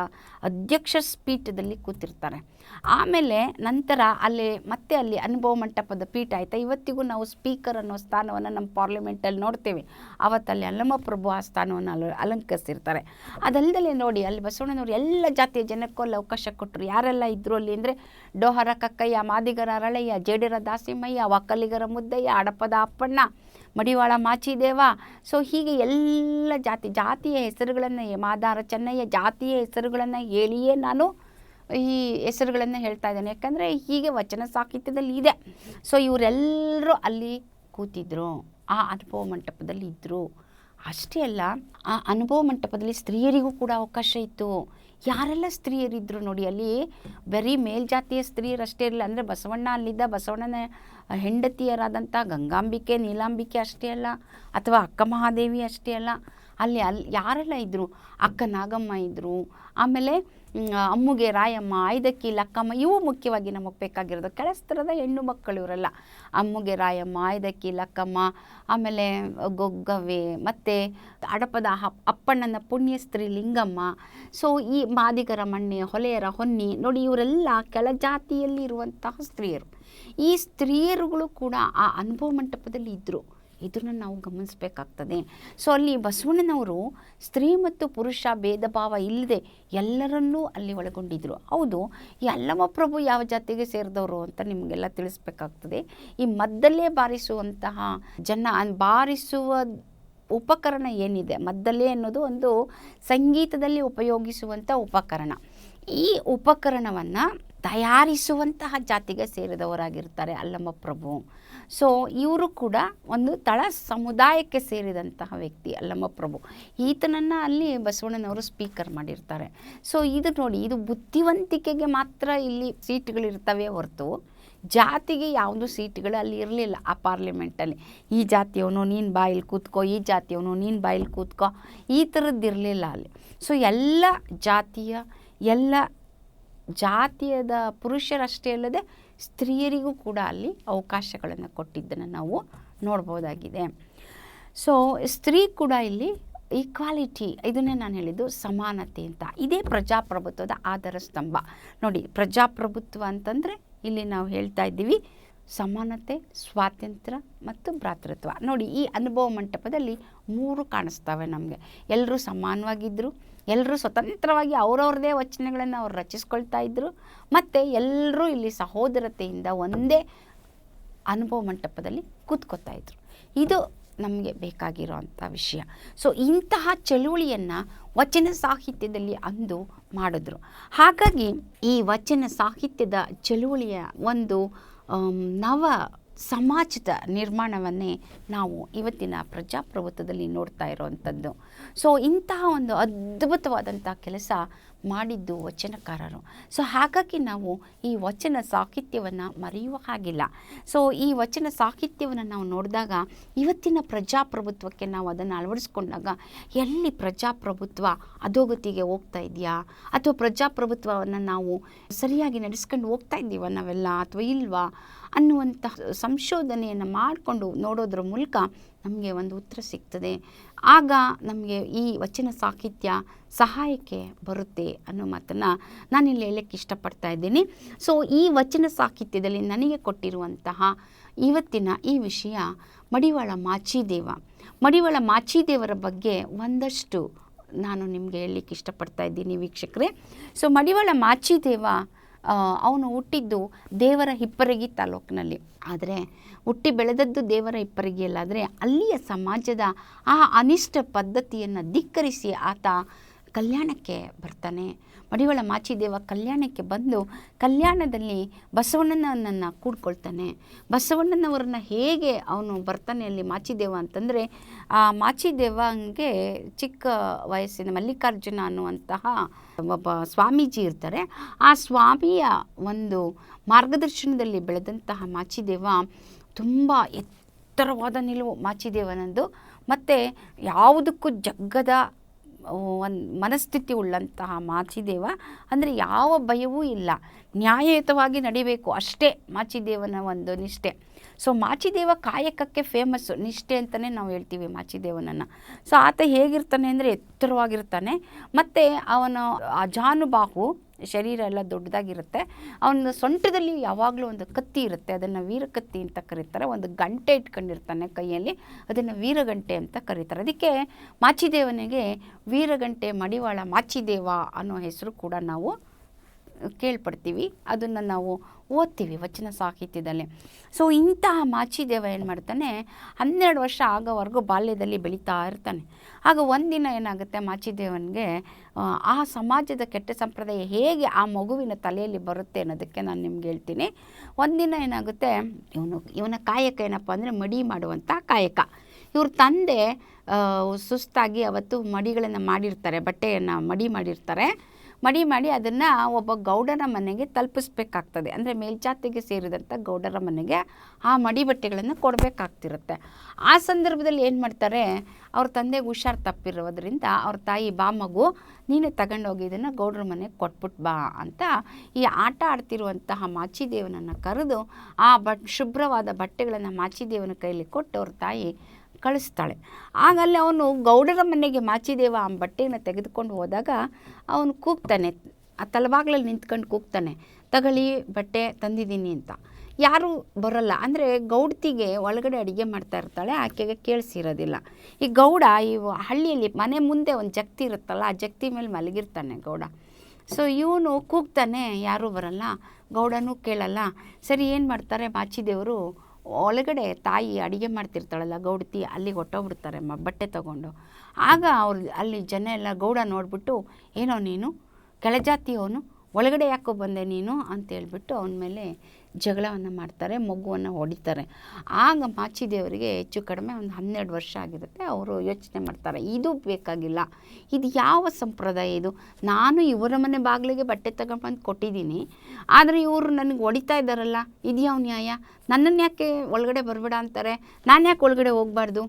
ಅಧ್ಯಕ್ಷ ಪೀಠದಲ್ಲಿ ಕೂತಿರ್ತಾರೆ. ಆಮೇಲೆ ನಂತರ ಅಲ್ಲಿ ಮತ್ತೆ ಅಲ್ಲಿ ಅನುಭವ ಮಂಟಪದ ಪೀಠ ಆಯಿತಾ? ಇವತ್ತಿಗೂ ನಾವು ಸ್ಪೀಕರ್ ಅನ್ನೋ ಸ್ಥಾನವನ್ನು ನಮ್ಮ ಪಾರ್ಲಿಮೆಂಟಲ್ಲಿ ನೋಡ್ತೇವೆ. ಅವತ್ತಲ್ಲಿ ಅಲ್ಲಮ್ಮ ಪ್ರಭು ಆ ಸ್ಥಾನವನ್ನು ಅಲ, ಅಲಂಕರಿಸಿರ್ತಾರೆ. ಅದಲ್ಲದೆ ನೋಡಿ ಅಲ್ಲಿ ಬಸವಣ್ಣನವರು ಎಲ್ಲ ಜಾತಿಯ ಜನಕ್ಕೂ ಅಲ್ಲಿ ಅವಕಾಶ ಕೊಟ್ಟರು. ಯಾರೆಲ್ಲ ಇದ್ದರು ಅಲ್ಲಿ ಅಂದರೆ ಡೋಹರ ಕಕ್ಕಯ್ಯ, ಮಾದಿಗರ ಅರಳಯ್ಯ ಜೇಡಿರ ದಾಸಿಮಯ್ಯ ವಕ್ಕಲಿಗರ ಮುದ್ದಯ್ಯ, ಅಡಪದ ಅಪ್ಪಣ್ಣ, ಮಡಿವಾಳ ಮಾಚಿದೇವ. ಸೊ ಹೀಗೆ ಎಲ್ಲ ಜಾತಿ, ಜಾತಿಯ ಹೆಸರುಗಳನ್ನು ಮಾದಾರ ಚೆನ್ನಯ್ಯ ಜಾತಿಯ ಹೆಸರುಗಳನ್ನು ಹೇಳಿಯೇ ನಾನು ಈ ಹೆಸರುಗಳನ್ನು ಹೇಳ್ತಾ ಇದ್ದಾನೆ. ಯಾಕಂದರೆ ಹೀಗೆ ವಚನ ಸಾಹಿತ್ಯದಲ್ಲಿ ಇದೆ. ಸೊ ಇವರೆಲ್ಲರೂ ಅಲ್ಲಿ ಕೂತಿದ್ರು. ಆ ಅನುಭವ ಮಂಟಪದಲ್ಲಿ ಇದ್ದರು ಅಷ್ಟೇ ಅಲ್ಲ, ಆ ಅನುಭವ ಮಂಟಪದಲ್ಲಿ ಸ್ತ್ರೀಯರಿಗೂ ಕೂಡ ಅವಕಾಶ ಇತ್ತು. ಯಾರೆಲ್ಲ ಸ್ತ್ರೀಯರಿದ್ದರು ನೋಡಿ, ಅಲ್ಲಿ ಬರೀ ಮೇಲ್ಜಾತಿಯ ಸ್ತ್ರೀಯರಷ್ಟೇ ಇರಲಿಲ್ಲ. ಅಂದರೆ ಬಸವಣ್ಣ ಅಲ್ಲಿದ್ದ, ಬಸವಣ್ಣನ ಹೆಂಡತಿಯರಾದಂಥ ಗಂಗಾಂಬಿಕೆ, ನೀಲಾಂಬಿಕೆ ಅಷ್ಟೇ ಅಲ್ಲ, ಅಥವಾ ಅಕ್ಕ ಮಹಾದೇವಿ ಅಷ್ಟೇ ಅಲ್ಲ. ಅಲ್ಲಿ ಅಲ್ಲಿ ಯಾರೆಲ್ಲ ಇದ್ದರು ಅಕ್ಕ ನಾಗಮ್ಮ ಇದ್ದರು ಆಮೇಲೆ ಅಮ್ಮುಗೆ, ರಾಯಮ್ಮ ಐದಕ್ಕಿ ಲಕ್ಕಮ್ಮ, ಇವು ಮುಖ್ಯವಾಗಿ ನಮಗೆ ಬೇಕಾಗಿರೋದು. ಕೆಳಸ್ತರದ ಹೆಣ್ಣು ಮಕ್ಕಳು ಇವರೆಲ್ಲ. ಅಮ್ಮುಗೆ, ರಾಯಮ್ಮ ಐದಕ್ಕಿ ಲಕ್ಕಮ್ಮ, ಆಮೇಲೆ ಗೊಗ್ಗವೆ ಮತ್ತು ಅಡಪದ ಅಪ್ಪಣ್ಣನ ಅಪ್ಪಣ್ಣನ ಪುಣ್ಯಸ್ತ್ರೀ ಲಿಂಗಮ್ಮ. ಸೊ ಈ ಮಾದಿಗರ ಮಣ್ಣೆ, ಹೊಲೆಯರ ಹೊನ್ನಿ, ನೋಡಿ ಇವರೆಲ್ಲ ಕೆಳಜಾತಿಯಲ್ಲಿ ಇರುವಂತಹ ಸ್ತ್ರೀಯರು. ಈ ಸ್ತ್ರೀಯರುಗಳು ಕೂಡ ಆ ಅನುಭವ ಮಂಟಪದಲ್ಲಿ ಇದ್ದರು ಇದನ್ನು ನಾವು ಗಮನಿಸಬೇಕಾಗ್ತದೆ. ಸೊ ಅಲ್ಲಿ ಬಸವಣ್ಣನವರು ಸ್ತ್ರೀ ಮತ್ತು ಪುರುಷ ಭೇದ ಭಾವ ಇಲ್ಲದೆ ಎಲ್ಲರನ್ನೂ ಅಲ್ಲಿ ಒಳಗೊಂಡಿದ್ದರು ಹೌದು, ಈ ಅಲ್ಲಮ ಪ್ರಭು ಯಾವ ಜಾತಿಗೆ ಸೇರಿದವರು ಅಂತ ನಿಮಗೆಲ್ಲ ತಿಳಿಸ್ಬೇಕಾಗ್ತದೆ. ಈ ಮದ್ದಲ್ಲೇ ಬಾರಿಸುವಂತಹ ಜನ, ಬಾರಿಸುವ ಉಪಕರಣ ಏನಿದೆ? ಮದ್ದಲ್ಲೇ ಅನ್ನೋದು ಒಂದು ಸಂಗೀತದಲ್ಲಿ ಉಪಯೋಗಿಸುವಂಥ ಉಪಕರಣ. ಈ ಉಪಕರಣವನ್ನು ತಯಾರಿಸುವಂತಹ ಜಾತಿಗೆ ಸೇರಿದವರಾಗಿರ್ತಾರೆ ಅಲ್ಲಮ್ಮ ಪ್ರಭು. ಸೊ ಇವರು ಕೂಡ ಒಂದು ತಳ ಸಮುದಾಯಕ್ಕೆ ಸೇರಿದಂತಹ ವ್ಯಕ್ತಿ ಅಲ್ಲಮ್ಮ ಪ್ರಭು. ಈತನನ್ನು ಅಲ್ಲಿ ಬಸವಣ್ಣನವರು ಸ್ಪೀಕರ್ ಮಾಡಿರ್ತಾರೆ. ಸೊ ಇದು ನೋಡಿ, ಇದು ಬುದ್ಧಿವಂತಿಕೆಗೆ ಮಾತ್ರ ಇಲ್ಲಿ ಸೀಟ್ಗಳಿರ್ತವೆ ಹೊರತು. ಜಾತಿಗೆ ಯಾವುದು ಸೀಟ್ಗಳು ಅಲ್ಲಿ ಇರಲಿಲ್ಲ ಆ ಪಾರ್ಲಿಮೆಂಟಲ್ಲಿ ಈ ಜಾತಿಯವನು ನೀನು ಬಾಯಲ್ಲಿ ಕೂತ್ಕೋ, ಈ ಜಾತಿಯವನು ನೀನು ಬಾಯಲ್ಲಿ ಕೂತ್ಕೋ, ಈ ಥರದ್ದು ಇರಲಿಲ್ಲ ಅಲ್ಲಿ. ಸೊ ಎಲ್ಲ ಜಾತಿಯ, ಎಲ್ಲ ಜಾತಿಯದ ಪುರುಷರಷ್ಟೇ ಅಲ್ಲದೆ ಸ್ತ್ರೀಯರಿಗೂ ಕೂಡ ಅಲ್ಲಿ ಅವಕಾಶಗಳನ್ನು ಕೊಟ್ಟಿದ್ದನ್ನು ನಾವು ನೋಡ್ಬೋದಾಗಿದೆ. ಸೊ ಸ್ತ್ರೀ ಕೂಡ ಇಲ್ಲಿ ಈಕ್ವಾಲಿಟಿ ಇದನ್ನೇ ನಾನು ಹೇಳಿದ್ದು ಸಮಾನತೆ ಅಂತ. ಇದೇ ಪ್ರಜಾಪ್ರಭುತ್ವದ ಆಧಾರ ಸ್ತಂಭ ನೋಡಿ, ಪ್ರಜಾಪ್ರಭುತ್ವ ಅಂತಂದರೆ ಇಲ್ಲಿ ನಾವು ಹೇಳ್ತಾ ಇದ್ದೀವಿ ಸಮಾನತೆ, ಸ್ವಾತಂತ್ರ್ಯ ಮತ್ತು ಭ್ರಾತೃತ್ವ. ನೋಡಿ, ಈ ಅನುಭವ ಮಂಟಪದಲ್ಲಿ ಮೂರು ಕಾಣಿಸ್ತವೆ ನಮಗೆ. ಎಲ್ಲರೂ ಸಮಾನವಾಗಿದ್ದರು ಎಲ್ಲರೂ ಸ್ವತಂತ್ರವಾಗಿ ಅವರವ್ರದೇ ವಚನಗಳನ್ನು ಅವ್ರು ರಚಿಸ್ಕೊಳ್ತಾ ಇದ್ದರು ಮತ್ತು ಎಲ್ಲರೂ ಇಲ್ಲಿ ಸಹೋದರತೆಯಿಂದ ಒಂದೇ ಅನುಭವ ಮಂಟಪದಲ್ಲಿ ಕೂತ್ಕೋತಾ ಇದ್ರು. ಇದು ನಮಗೆ ಬೇಕಾಗಿರೋವಂಥ ವಿಷಯ. ಸೊ ಇಂತಹ ಚಳುವಳಿಯನ್ನು ವಚನ ಸಾಹಿತ್ಯದಲ್ಲಿ ಅಂದು ಮಾಡಿದ್ರು. ಹಾಗಾಗಿ ಈ ವಚನ ಸಾಹಿತ್ಯದ ಚಳುವಳಿಯ ಒಂದು ಆಮ್, ನವ ಸಮಾಜದ ನಿರ್ಮಾಣವನ್ನೇ ನಾವು ಇವತ್ತಿನ ಪ್ರಜಾಪ್ರಭುತ್ವದಲ್ಲಿ ನೋಡ್ತಾ ಇರೋವಂಥದ್ದು. ಸೊ ಇಂತಹ ಒಂದು ಅದ್ಭುತವಾದಂಥ ಕೆಲಸ ಮಾಡಿದ್ದು ವಚನಕಾರರು. ಸೊ ಹಾಗಾಗಿ ನಾವು ಈ ವಚನ ಸಾಹಿತ್ಯವನ್ನು ಮರೆಯುವ ಹಾಗಿಲ್ಲ. ಸೊ ಈ ವಚನ ಸಾಹಿತ್ಯವನ್ನು ನಾವು ನೋಡಿದಾಗ ಇವತ್ತಿನ ಪ್ರಜಾಪ್ರಭುತ್ವಕ್ಕೆ ನಾವು ಅದನ್ನು ಅಳವಡಿಸ್ಕೊಂಡಾಗ ಎಲ್ಲಿ ಪ್ರಜಾಪ್ರಭುತ್ವ ಅಧೋಗತಿಗೆ ಹೋಗ್ತಾ ಇದೆಯಾ? ಅಥವಾ ಪ್ರಜಾಪ್ರಭುತ್ವವನ್ನು ನಾವು ಸರಿಯಾಗಿ ನಡೆಸ್ಕೊಂಡು ಹೋಗ್ತಾ ಇದ್ದೀವ ನಾವೆಲ್ಲ ಅಥವಾ ಇಲ್ವಾ? ಅನ್ನುವಂತಹ ಸಂಶೋಧನೆಯನ್ನು ಮಾಡಿಕೊಂಡು ನೋಡೋದ್ರ ಮೂಲಕ ನಮಗೆ ಒಂದು ಉತ್ತರ ಸಿಗ್ತದೆ. ಆಗ ನಮಗೆ ಈ ವಚನ ಸಾಹಿತ್ಯ ಸಹಾಯಕ್ಕೆ ಬರುತ್ತೆ ಅನ್ನೋ ಮಾತನ್ನು ನಾನಿಲ್ಲಿ ಹೇಳಕ್ಕೆ ಇಷ್ಟಪಡ್ತಾ ಇದ್ದೀನಿ. ಸೊ ಈ ವಚನ ಸಾಹಿತ್ಯದಲ್ಲಿ ನನಗೆ ಕೊಟ್ಟಿರುವಂತಹ ಇವತ್ತಿನ ಈ ವಿಷಯ ಮಡಿವಾಳ ಮಾಚಿದೇವ. ಮಡಿವಾಳ ಮಾಚಿದೇವರ ಬಗ್ಗೆ ಒಂದಷ್ಟು ನಾನು ನಿಮಗೆ ಹೇಳಲಿಕ್ಕೆ ಇಷ್ಟಪಡ್ತಾ ಇದ್ದೀನಿ ವೀಕ್ಷಕರೇ. ಸೊ ಮಡಿವಾಳ ಮಾಚಿದೇವ ಅವನು ಹುಟ್ಟಿದ್ದು ದೇವರ ಹಿಪ್ಪರಗಿ ತಾಲೂಕಿನಲ್ಲಿ. ಆದರೆ ಹುಟ್ಟಿ ಬೆಳೆದದ್ದು ದೇವರ ಹಿಪ್ಪರಗಿಯಲ್ಲಾದರೆ ಅಲ್ಲಿಯ ಸಮಾಜದ ಆ ಅನಿಷ್ಟ ಪದ್ಧತಿಯನ್ನು ಧಿಕ್ಕರಿಸಿ ಆತ ಕಲ್ಯಾಣಕ್ಕೆ ಬರ್ತಾನೆ. ಮಡಿವಾಳ ಮಾಚಿದೇವ ಕಲ್ಯಾಣಕ್ಕೆ ಬಂದು ಕಲ್ಯಾಣದಲ್ಲಿ ಬಸವಣ್ಣನನ್ನು ಕೂಡ್ಕೊಳ್ತಾನೆ. ಬಸವಣ್ಣನವರನ್ನ ಹೇಗೆ ಅವನು ಬರ್ತಾನೆ ಅಲ್ಲಿ ಮಾಚಿದೇವ ಅಂತಂದರೆ, ಆ ಮಾಚಿದೇವಂಗೆ ಚಿಕ್ಕ ವಯಸ್ಸಿನ ಮಲ್ಲಿಕಾರ್ಜುನ ಅನ್ನುವಂತಹ ಒಬ್ಬ ಸ್ವಾಮೀಜಿ ಇರ್ತಾರೆ. ಆ ಸ್ವಾಮಿಯ ಒಂದು ಮಾರ್ಗದರ್ಶನದಲ್ಲಿ ಬೆಳೆದಂತಹ ಮಾಚಿದೇವ ತುಂಬ ಎತ್ತರವಾದ ನಿಲುವು ಮಾಚಿದೇವನಂದು ಮತ್ತು ಯಾವುದಕ್ಕೂ ಜಗ್ಗದ ಒಂದು ಮನಸ್ಥಿತಿ ಉಳ್ಳಂತಹ ಮಾಚಿದೇವ. ಅಂದರೆ ಯಾವ ಭಯವೂ ಇಲ್ಲ. ನ್ಯಾಯಯುತವಾಗಿ ನಡಿಬೇಕು ಅಷ್ಟೇ ಮಾಚಿದೇವನ ಒಂದು ನಿಷ್ಠೆ. ಸೊ ಮಾಚಿದೇವ ಕಾಯಕಕ್ಕೆ ಫೇಮಸ್ಸು ನಿಷ್ಠೆ ಅಂತಲೇ ನಾವು ಹೇಳ್ತೀವಿ ಮಾಚಿದೇವನನ್ನು. ಸೊ ಆತ ಹೇಗಿರ್ತಾನೆ ಅಂದರೆ ಎತ್ತರವಾಗಿರ್ತಾನೆ. ಮತ್ತು ಅವನ ಅಜಾನುಬಾಹು ಶರೀರ ಎಲ್ಲ ದೊಡ್ಡದಾಗಿರುತ್ತೆ. ಅವನ ಸೊಂಟದಲ್ಲಿ ಯಾವಾಗಲೂ ಒಂದು ಕತ್ತಿ ಇರುತ್ತೆ. ಅದನ್ನು ವೀರಕತ್ತಿ ಅಂತ ಕರೀತಾರೆ. ಒಂದು ಗಂಟೆ ಇಟ್ಕೊಂಡಿರ್ತಾನೆ ಕೈಯಲ್ಲಿ. ಅದನ್ನು ವೀರಗಂಟೆ ಅಂತ ಕರೀತಾರೆ. ಅದಕ್ಕೆ ಮಾಚಿದೇವನಿಗೆ ವೀರಗಂಟೆ ಮಡಿವಾಳ ಮಾಚಿದೇವ ಅನ್ನೋ ಹೆಸರು ಕೂಡ ನಾವು ಕೇಳ್ಪಡ್ತೀವಿ ಅದನ್ನು ನಾವು ಓದ್ತೀವಿ ವಚನ ಸಾಹಿತ್ಯದಲ್ಲಿ. ಸೊ ಇಂತಹ ಮಾಚಿದೇವ ಏನು ಮಾಡ್ತಾನೆ ಹನ್ನೆರಡು ವರ್ಷ ಆಗೋವರೆಗೂ ಬಾಲ್ಯದಲ್ಲಿ ಬೆಳೀತಾ ಇರ್ತಾನೆ. ಆಗ ಒಂದಿನ ಏನಾಗುತ್ತೆ ಮಾಚಿದೇವನಿಗೆ ಆ, ಸಮಾಜದ ಕೆಟ್ಟ ಸಂಪ್ರದಾಯ ಹೇಗೆ ಆ ಮಗುವಿನ ತಲೆಯಲ್ಲಿ ಬರುತ್ತೆ ಅನ್ನೋದಕ್ಕೆ ನಾನು ನಿಮ್ಗೆ ಹೇಳ್ತೀನಿ. ಒಂದಿನ ಏನಾಗುತ್ತೆ ಇವನು ಇವನ ಕಾಯಕ ಏನಪ್ಪ ಅಂದರೆ ಮಡಿ ಮಾಡುವಂಥ ಕಾಯಕ. ಇವ್ರ ತಂದೆ ಸುಸ್ತಾಗಿ ಅವತ್ತು ಮಡಿಗಳನ್ನು ಮಾಡಿರ್ತಾರೆ ಬಟ್ಟೆಯನ್ನು ಮಡಿ ಮಾಡಿರ್ತಾರೆ. ಮಡಿ ಮಾಡಿ ಅದನ್ನು ಒಬ್ಬ ಗೌಡರ ಮನೆಗೆ ತಲುಪಿಸ್ಬೇಕಾಗ್ತದೆ. ಅಂದರೆ ಮೇಲ್ಜಾತಿಗೆ ಸೇರಿದಂಥ ಗೌಡರ ಮನೆಗೆ ಆ ಮಡಿ ಬಟ್ಟೆಗಳನ್ನು ಕೊಡಬೇಕಾಗ್ತಿರುತ್ತೆ. ಆ ಸಂದರ್ಭದಲ್ಲಿ ಏನು ಮಾಡ್ತಾರೆ, ಅವ್ರ ತಂದೆಗೆ ಹುಷಾರು ತಪ್ಪಿರೋದ್ರಿಂದ ಅವ್ರ ತಾಯಿ, ಬಾ ಮಗು, ನೀನೇ ತಗೊಂಡೋಗಿ ಇದನ್ನು ಗೌಡರ ಮನೆಗೆ ಕೊಟ್ಬಿಟ್ಟು ಬಾ ಅಂತ ಈ ಆಟ ಆಡ್ತಿರುವಂತಹ ಮಾಚಿದೇವನನ್ನು ಕರೆದು ಆ ಬಟ್ ಶುಭ್ರವಾದ ಬಟ್ಟೆಗಳನ್ನು ಮಾಚಿದೇವನ ಕೈಲಿ ಕೊಟ್ಟು ಅವ್ರ ತಾಯಿ ಕಳಿಸ್ತಾಳೆ. ಆಗ ಅಲ್ಲಿ ಅವನು ಗೌಡರ ಮನೆಗೆ ಮಾಚಿದೇವ ಆ ಬಟ್ಟೆಯನ್ನು ತೆಗೆದುಕೊಂಡು ಹೋದಾಗ ಅವನು ಕೂಗ್ತಾನೆ. ಆ ತಲಬಾಗ್ಲಲ್ಲಿ ನಿಂತ್ಕೊಂಡು ಕೂಗ್ತಾನೆ. ತಗಳಿ ಬಟ್ಟೆ ತಂದಿದ್ದೀನಿ ಅಂತ. ಯಾರೂ ಬರಲ್ಲ. ಅಂದರೆ ಗೌಡ್ತಿಗೆ ಒಳಗಡೆ ಅಡುಗೆ ಮಾಡ್ತಾ ಇರ್ತಾಳೆ, ಆಕೆಗೆ ಕೇಳಿಸಿರೋದಿಲ್ಲ. ಈ ಗೌಡ ಈ ಹಳ್ಳಿಯಲ್ಲಿ ಮನೆ ಮುಂದೆ ಒಂದು ಜಕ್ತಿ ಇರುತ್ತಲ್ಲ, ಆ ಜಕ್ತಿ ಮೇಲೆ ಮಲಗಿರ್ತಾನೆ ಗೌಡ. ಸೊ ಇವನು ಕೂಗ್ತಾನೆ, ಯಾರೂ ಬರಲ್ಲ, ಗೌಡನೂ ಕೇಳಲ್ಲ. ಸರಿ, ಏನು ಮಾಡ್ತಾರೆ ಮಾಚಿದೇವರು ಒಳಗಡೆ ತಾಯಿ ಅಡುಗೆ ಮಾಡ್ತಿರ್ತಾಳಲ್ಲ, ಗೌಡತಿ ಅಲ್ಲಿಗೆ ಹೊಟ್ಟೋಗ್ಬಿಡ್ತಾರೆ ಮ ಬಟ್ಟೆ ತಗೊಂಡು. ಆಗ ಅವ್ರು ಅಲ್ಲಿ ಜನ ಎಲ್ಲ ಗೌಡ ನೋಡಿಬಿಟ್ಟು, ಏನೋ ನೀನು ಕೆಳಜಾತಿಯವನು ಒಳಗಡೆ ಯಾಕೋ ಬಂದೆ ನೀನು ಅಂತೇಳ್ಬಿಟ್ಟು ಅವನ ಮೇಲೆ ಜಗಳವನ್ನು ಮಾಡ್ತಾರೆ, ಮಗುವನ್ನು ಹೊಡಿತಾರೆ. ಆಗ ಮಾಚಿದೇವರಿಗೆ ಹೆಚ್ಚು ಕಡಿಮೆ ಒಂದು ಹನ್ನೆರಡು ವರ್ಷ ಆಗಿರುತ್ತೆ, ಅವರು ಯೋಚನೆ ಮಾಡ್ತಾರೆ, ಇದು ಬೇಕಾಗಿಲ್ಲ, ಇದು ಯಾವ ಸಂಪ್ರದಾಯ ಇದು? ನಾನು ಇವರ ಮನೆ ಬಾಗಿಲಿಗೆ ಬಟ್ಟೆ ತಗೊಂಡ್ಬಂದು ಕೊಟ್ಟಿದ್ದೀನಿ, ಆದರೆ ಇವರು ನನಗೆ ಹೊಡಿತಾ ಇದ್ದಾರಲ್ಲ, ಇದು ಯಾವ ನ್ಯಾಯ? ನನ್ನನ್ನು ಯಾಕೆ ಒಳಗಡೆ ಬರಬೇಡ ಅಂತಾರೆ? ನಾನು ಯಾಕೆ ಒಳಗಡೆ ಹೋಗಬಾರ್ದು?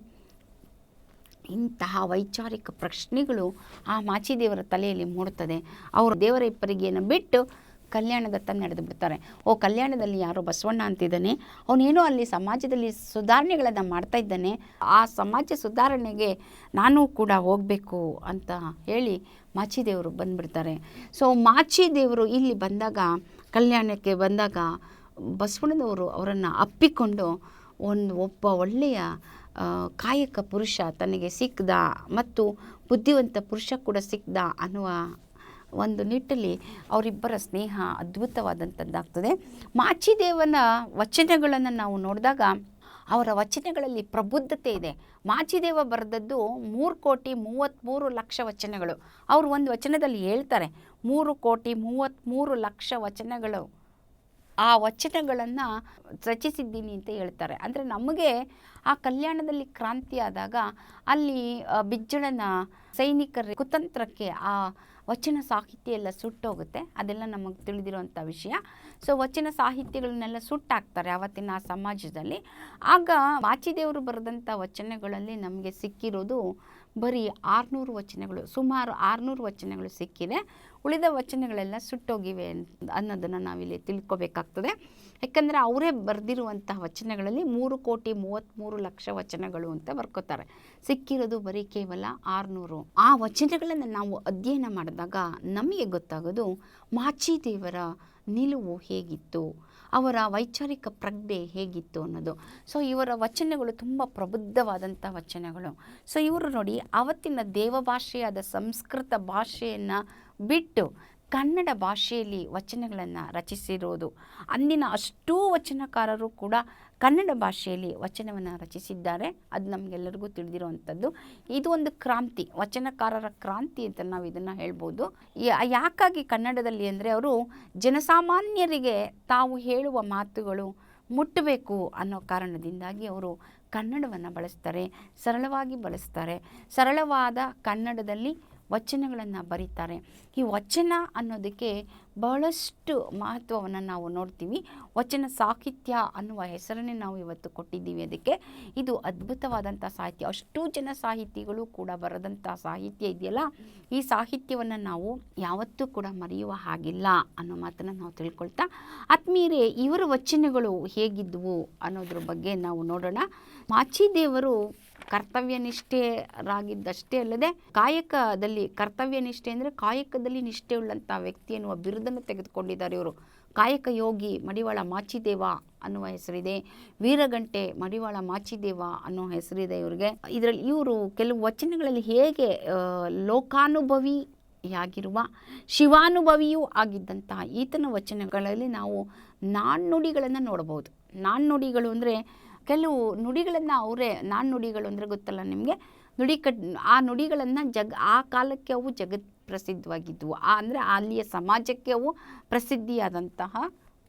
ಇಂತಹ ವೈಚಾರಿಕ ಪ್ರಶ್ನೆಗಳು ಆ ಮಾಚಿದೇವರ ತಲೆಯಲ್ಲಿ ಮೂಡುತ್ತದೆ. ಅವರು ದೇವರ ಇಪ್ಪರಿಗೆಯನ್ನು ಬಿಟ್ಟು ಕಲ್ಯಾಣದತ್ತ ನಡೆದು ಬಿಡ್ತಾರೆ. ಓ, ಕಲ್ಯಾಣದಲ್ಲಿ ಯಾರೋ ಬಸವಣ್ಣ ಅಂತಿದ್ದಾನೆ. ಅವನೇನೋ ಅಲ್ಲಿ ಸಮಾಜದಲ್ಲಿ ಸುಧಾರಣೆಗಳನ್ನು ಮಾಡ್ತಾ ಇದ್ದಾನೆ. ಆ ಸಮಾಜ ಸುಧಾರಣೆಗೆ ನಾನು ಕೂಡ ಹೋಗಬೇಕು ಅಂತ ಹೇಳಿ ಮಾಚಿದೇವರು ಬಂದುಬಿಡ್ತಾರೆ. ಸೊ, ಮಾಚಿದೇವರು ಇಲ್ಲಿ ಬಂದಾಗ, ಕಲ್ಯಾಣಕ್ಕೆ ಬಂದಾಗ ಬಸವಣ್ಣನವರು ಅವರನ್ನು ಅಪ್ಪಿಕೊಂಡು ಒಂದು ಒಬ್ಬ ಒಳ್ಳೆಯ ಕಾಯಕ ಪುರುಷ ತನಗೆ ಸಿಕ್ಕದ ಮತ್ತು ಬುದ್ಧಿವಂತ ಪುರುಷ ಕೂಡ ಸಿಕ್ಕದ ಅನ್ನುವ ಒಂದು ನಿಟ್ಟಲ್ಲಿ ಅವರಿಬ್ಬರ ಸ್ನೇಹ ಅದ್ಭುತವಾದಂಥದ್ದಾಗ್ತದೆ. ಮಾಚಿದೇವನ ವಚನಗಳನ್ನು ನಾವು ನೋಡಿದಾಗ ಅವರ ವಚನಗಳಲ್ಲಿ ಪ್ರಬುದ್ಧತೆ ಇದೆ. ಮಾಚಿದೇವ ಬರೆದದ್ದು ಮೂರು ಕೋಟಿ ಮೂವತ್ತ್ಮೂರು ಲಕ್ಷ ವಚನಗಳು. ಅವರು ಒಂದು ವಚನದಲ್ಲಿ ಹೇಳ್ತಾರೆ, ಮೂರು ಕೋಟಿ ಮೂವತ್ತ್ಮೂರು ಲಕ್ಷ ವಚನಗಳು. ಆ ವಚನಗಳನ್ನು ರಚಿಸಿದ್ದೀನಿ ಅಂತ ಹೇಳ್ತಾರೆ. ಅಂದರೆ ನಮಗೆ ಆ ಕಲ್ಯಾಣದಲ್ಲಿ ಕ್ರಾಂತಿ ಆದಾಗ ಅಲ್ಲಿ ಬಿಜ್ಜಳನ ಸೈನಿಕರ ಕುತಂತ್ರಕ್ಕೆ ಆ ವಚನ ಸಾಹಿತ್ಯ ಎಲ್ಲ ಸುಟ್ಟೋಗುತ್ತೆ. ಅದೆಲ್ಲ ನಮಗೆ ತಿಳಿದಿರುವಂಥ ವಿಷಯ. ಸೊ ವಚನ ಸಾಹಿತ್ಯಗಳನ್ನೆಲ್ಲ ಸುಟ್ಟಾಕ್ತಾರೆ ಆವತ್ತಿನ ಆ ಸಮಾಜದಲ್ಲಿ. ಆಗ ವಾಚಿದೇವರು ಬರೆದಂಥ ವಚನಗಳಲ್ಲಿ ನಮಗೆ ಸಿಕ್ಕಿರೋದು ಬರೀ ಆರುನೂರು ವಚನಗಳು, ಸುಮಾರು ಆರುನೂರು ವಚನಗಳು ಸಿಕ್ಕಿದೆ. ಉಳಿದ ವಚನಗಳೆಲ್ಲ ಸುಟ್ಟೋಗಿವೆ ಅನ್- ಅನ್ನೋದನ್ನು ನಾವಿಲ್ಲಿ ತಿಳ್ಕೊಬೇಕಾಗ್ತದೆ. ಯಾಕಂದರೆ ಅವರೇ ಬರೆದಿರುವಂತಹ ವಚನಗಳಲ್ಲಿ ಮೂರು ಕೋಟಿ ಮೂವತ್ತ್ಮೂರು ಲಕ್ಷ ವಚನಗಳು ಅಂತ ಬರ್ಕೋತಾರೆ. ಸಿಕ್ಕಿರೋದು ಬರೀ ಕೇವಲ ಆರುನೂರು. ಆ ವಚನಗಳನ್ನು ನಾವು ಅಧ್ಯಯನ ಮಾಡಿದಾಗ ನಮಗೆ ಗೊತ್ತಾಗೋದು ಮಾಚಿದೇವರ ನಿಲುವು ಹೇಗಿತ್ತು, ಅವರ ವೈಚಾರಿಕ ಪ್ರಜ್ಞೆ ಹೇಗಿತ್ತು ಅನ್ನೋದು. ಸೊ ಇವರ ವಚನಗಳು ತುಂಬ ಪ್ರಬುದ್ಧವಾದಂಥ ವಚನಗಳು. ಸೊ ಇವರು ನೋಡಿ ಅವತ್ತಿನ ದೇವಭಾಷೆಯಾದ ಸಂಸ್ಕೃತ ಭಾಷೆಯನ್ನು ಬಿಟ್ಟು ಕನ್ನಡ ಭಾಷೆಯಲ್ಲಿ ವಚನಗಳನ್ನು ರಚಿಸಿರೋದು. ಅಂದಿನ ಅಷ್ಟೂ ವಚನಕಾರರು ಕೂಡ ಕನ್ನಡ ಭಾಷೆಯಲ್ಲಿ ವಚನವನ್ನು ರಚಿಸಿದ್ದಾರೆ. ಅದು ನಮಗೆಲ್ಲರಿಗೂ ತಿಳಿದಿರುವಂಥದ್ದು. ಇದು ಒಂದು ಕ್ರಾಂತಿ, ವಚನಕಾರರ ಕ್ರಾಂತಿ ಅಂತ ನಾವು ಇದನ್ನು ಹೇಳ್ಬೋದು. ಯಾಕಾಗಿ ಕನ್ನಡದಲ್ಲಿ ಅಂದರೆ ಅವರು ಜನಸಾಮಾನ್ಯರಿಗೆ ತಾವು ಹೇಳುವ ಮಾತುಗಳು ಮುಟ್ಟಬೇಕು ಅನ್ನೋ ಕಾರಣದಿಂದಾಗಿ ಅವರು ಕನ್ನಡವನ್ನು ಬಳಸ್ತಾರೆ, ಸರಳವಾಗಿ ಬಳಸ್ತಾರೆ. ಸರಳವಾದ ಕನ್ನಡದಲ್ಲಿ ವಚನಗಳನ್ನು ಬರೀತಾರೆ. ಈ ವಚನ ಅನ್ನೋದಕ್ಕೆ ಬಹಳಷ್ಟು ಮಹತ್ವವನ್ನು ನಾವು ನೋಡ್ತೀವಿ. ವಚನ ಸಾಹಿತ್ಯ ಅನ್ನುವ ಹೆಸರನ್ನೇ ನಾವು ಇವತ್ತು ಕೊಟ್ಟಿದ್ದೀವಿ ಅದಕ್ಕೆ. ಇದು ಅದ್ಭುತವಾದಂಥ ಸಾಹಿತ್ಯ. ಅಷ್ಟು ಜನ ಸಾಹಿತಿಗಳು ಕೂಡ ಬರೆದಂಥ ಸಾಹಿತ್ಯ ಇದೆಯಲ್ಲ, ಈ ಸಾಹಿತ್ಯವನ್ನು ನಾವು ಯಾವತ್ತೂ ಕೂಡ ಮರೆಯುವ ಹಾಗಿಲ್ಲ ಅನ್ನೋ ಮಾತನ್ನು ನಾವು ತಿಳ್ಕೊಳ್ತಾ, ಆತ್ಮೀಯರೇ ಇವರ ವಚನಗಳು ಹೇಗಿದ್ವು ಅನ್ನೋದ್ರ ಬಗ್ಗೆ ನಾವು ನೋಡೋಣ. ಮಾಚಿದೇವರು ಕರ್ತವ್ಯನಿಷ್ಠರಾಗಿದ್ದಷ್ಟೇ ಅಲ್ಲದೆ ಕಾಯಕದಲ್ಲಿ ಕರ್ತವ್ಯ ನಿಷ್ಠೆ ಅಂದರೆ ಕಾಯಕದಲ್ಲಿ ನಿಷ್ಠೆ ಉಳ್ಳಂಥ ವ್ಯಕ್ತಿ ಎನ್ನುವ ಬಿರುದನ್ನು ತೆಗೆದುಕೊಂಡಿದ್ದಾರೆ ಇವರು. ಕಾಯಕ ಯೋಗಿ ಮಡಿವಾಳ ಮಾಚಿದೇವ ಅನ್ನುವ ಹೆಸರಿದೆ. ವೀರಗಂಟೆ ಮಡಿವಾಳ ಮಾಚಿದೇವ ಅನ್ನೋ ಹೆಸರಿದೆ ಇವರಿಗೆ. ಇದರಲ್ಲಿ ಇವರು ಕೆಲವು ವಚನಗಳಲ್ಲಿ ಹೇಗೆ ಲೋಕಾನುಭವಿ ಆಗಿರುವ ಶಿವಾನುಭವಿಯೂ ಆಗಿದ್ದಂತಹ ಈತನ ವಚನಗಳಲ್ಲಿ ನಾವು ನಾಣ್ಣುಡಿಗಳನ್ನು ನೋಡಬಹುದು. ನಾಣ್ಣುಡಿಗಳು ಅಂದರೆ ಕೆಲವು ನುಡಿಗಳನ್ನು ಅವರೇ ನಾಣ್ಣುಡಿಗಳು ಅಂದರೆ ಗೊತ್ತಲ್ಲ ನಿಮಗೆ? ನುಡಿ ಕಟ್, ಆ ನುಡಿಗಳನ್ನು ಜಗ್, ಆ ಕಾಲಕ್ಕೆ ಅವು ಜಗತ್ ಪ್ರಸಿದ್ಧವಾಗಿದ್ದವು ಆ ಅಂದರೆ ಅಲ್ಲಿಯ ಸಮಾಜಕ್ಕೆ ಅವು ಪ್ರಸಿದ್ಧಿಯಾದಂತಹ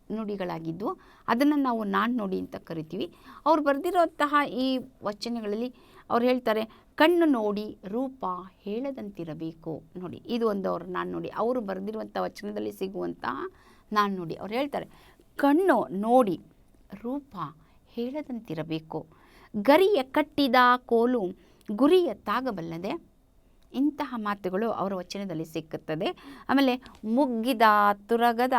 ನುಡಿಗಳಾಗಿದ್ದವು ಅದನ್ನು ನಾವು ನಾಣ್ಣುಡಿ ಅಂತ ಕರಿತೀವಿ. ಅವ್ರು ಬರೆದಿರೋಂತಹ ಈ ವಚನಗಳಲ್ಲಿ ಅವ್ರು ಹೇಳ್ತಾರೆ, ಕಣ್ಣು ನೋಡಿ, ರೂಪ ಹೇಳದಂತಿರಬೇಕು. ನೋಡಿ, ಇದು ಒಂದು ಅವ್ರ ನಾಣ್ಣುಡಿ ಅವರು ಬರೆದಿರುವಂಥ ವಚನದಲ್ಲಿ ಸಿಗುವಂತಹ ನಾಣ್ಣುಡಿ ಅವ್ರು ಹೇಳ್ತಾರೆ, ಕಣ್ಣು ನೋಡಿ, ರೂಪ ಹೇಳದಂತಿರಬೇಕು. ಗರಿಯ ಕಟ್ಟಿದ ಕೋಲು ಗುರಿಯ ತಾಗಬಲ್ಲದೆ ಇಂತಹ ಮಾತುಗಳು ಅವರ ವಚನದಲ್ಲಿ ಸಿಕ್ಕುತ್ತದೆ. ಆಮೇಲೆ ಮುಗ್ಗಿದ ತುರಗದ